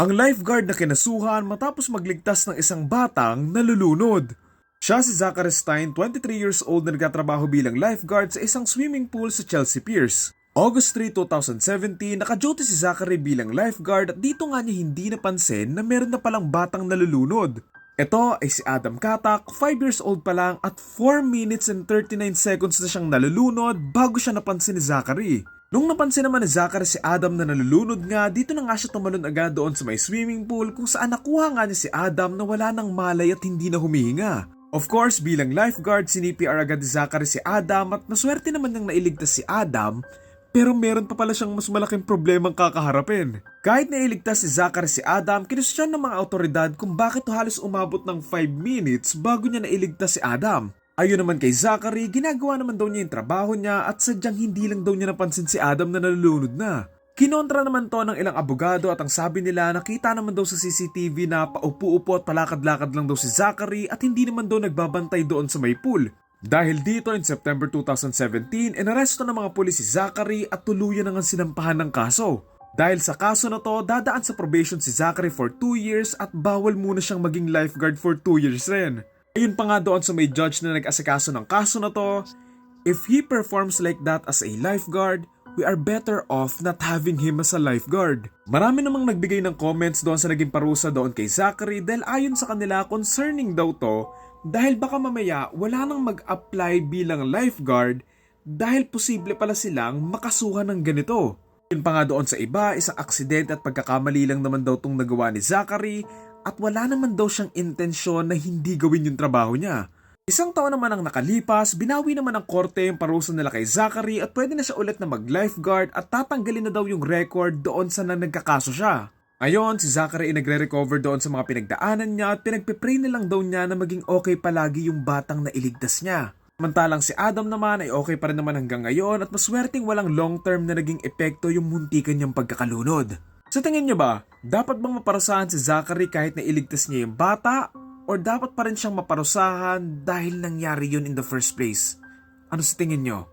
ang lifeguard na kinasuhan matapos magligtas ng isang batang nalulunod. Siya si Zachary Stein, 23 years old na nagtatrabaho bilang lifeguard sa isang swimming pool sa Chelsea Piers. August 3, 2017, naka-duty si Zachary bilang lifeguard at dito nga niya hindi napansin na meron na palang batang nalulunod. Ito ay si Adam Katak, 5 years old pa lang at 4 minutes and 39 seconds na siyang nalulunod bago siya napansin ni Zachary. Nung napansin naman ni Zachary si Adam na nalulunod nga, dito na nga siya tumalon agad doon sa may swimming pool kung saan nakuha nga niya si Adam na wala ng malay at hindi na humihinga. Of course, bilang lifeguard, sinipr agad ni Zachary si Adam at naswerte naman niyang nailigtas si Adam pero meron pa pala siyang mas malaking problemang kakaharapin. Kahit nailigtas si Zachary si Adam, kinusyon ng mga autoridad kung bakit halos umabot ng 5 minutes bago niya nailigtas si Adam. Ayon naman kay Zachary, ginagawa naman daw niya yung trabaho niya at sadyang hindi lang daw niya napansin si Adam na nalulunod na. Kinontra naman to ng ilang abogado at ang sabi nila nakita naman daw sa CCTV na paupo-upo at palakad-lakad lang daw si Zachary at hindi naman daw nagbabantay doon sa may pool. Dahil dito in September 2017, inaresto ng mga pulis si Zachary at tuluyan na nga sinampahan ng kaso. Dahil sa kaso na to, dadaan sa probation si Zachary for 2 years at bawal muna siyang maging lifeguard for 2 years rin. Ayun pa nga doon sa may judge na nag-asikaso ng kaso na to, if he performs like that as a lifeguard, we are better off not having him as a lifeguard. Marami namang nagbigay ng comments doon sa naging parusa doon kay Zachary dahil ayon sa kanila concerning daw to dahil baka mamaya wala nang mag-apply bilang lifeguard dahil posible pala silang makasuhan ng ganito. Yun pa nga doon sa iba, isang aksidente at pagkakamali lang naman daw tong nagawa ni Zachary at wala naman daw siyang intensyon na hindi gawin yung trabaho niya. Isang taon naman ang nakalipas, binawi naman ng korte yung parusa nila kay Zachary at pwede na siya ulit na mag-lifeguard at tatanggalin na daw yung record doon sa nang nagkakaso siya. Ngayon, si Zachary ay nagre-recover doon sa mga pinagdaanan niya at pinagpipray na lang daw niya na maging okay palagi yung batang na iligtas niya. Samantalang si Adam naman ay okay pa rin naman hanggang ngayon at maswerteng walang long-term na naging epekto yung muntikan niyang pagkakalunod. Sa tingin niyo ba, dapat bang maparusahan si Zachary kahit na iligtas niya yung bata or dapat pa rin siyang maparusahan dahil nangyari yun in the first place? Ano sa tingin niyo?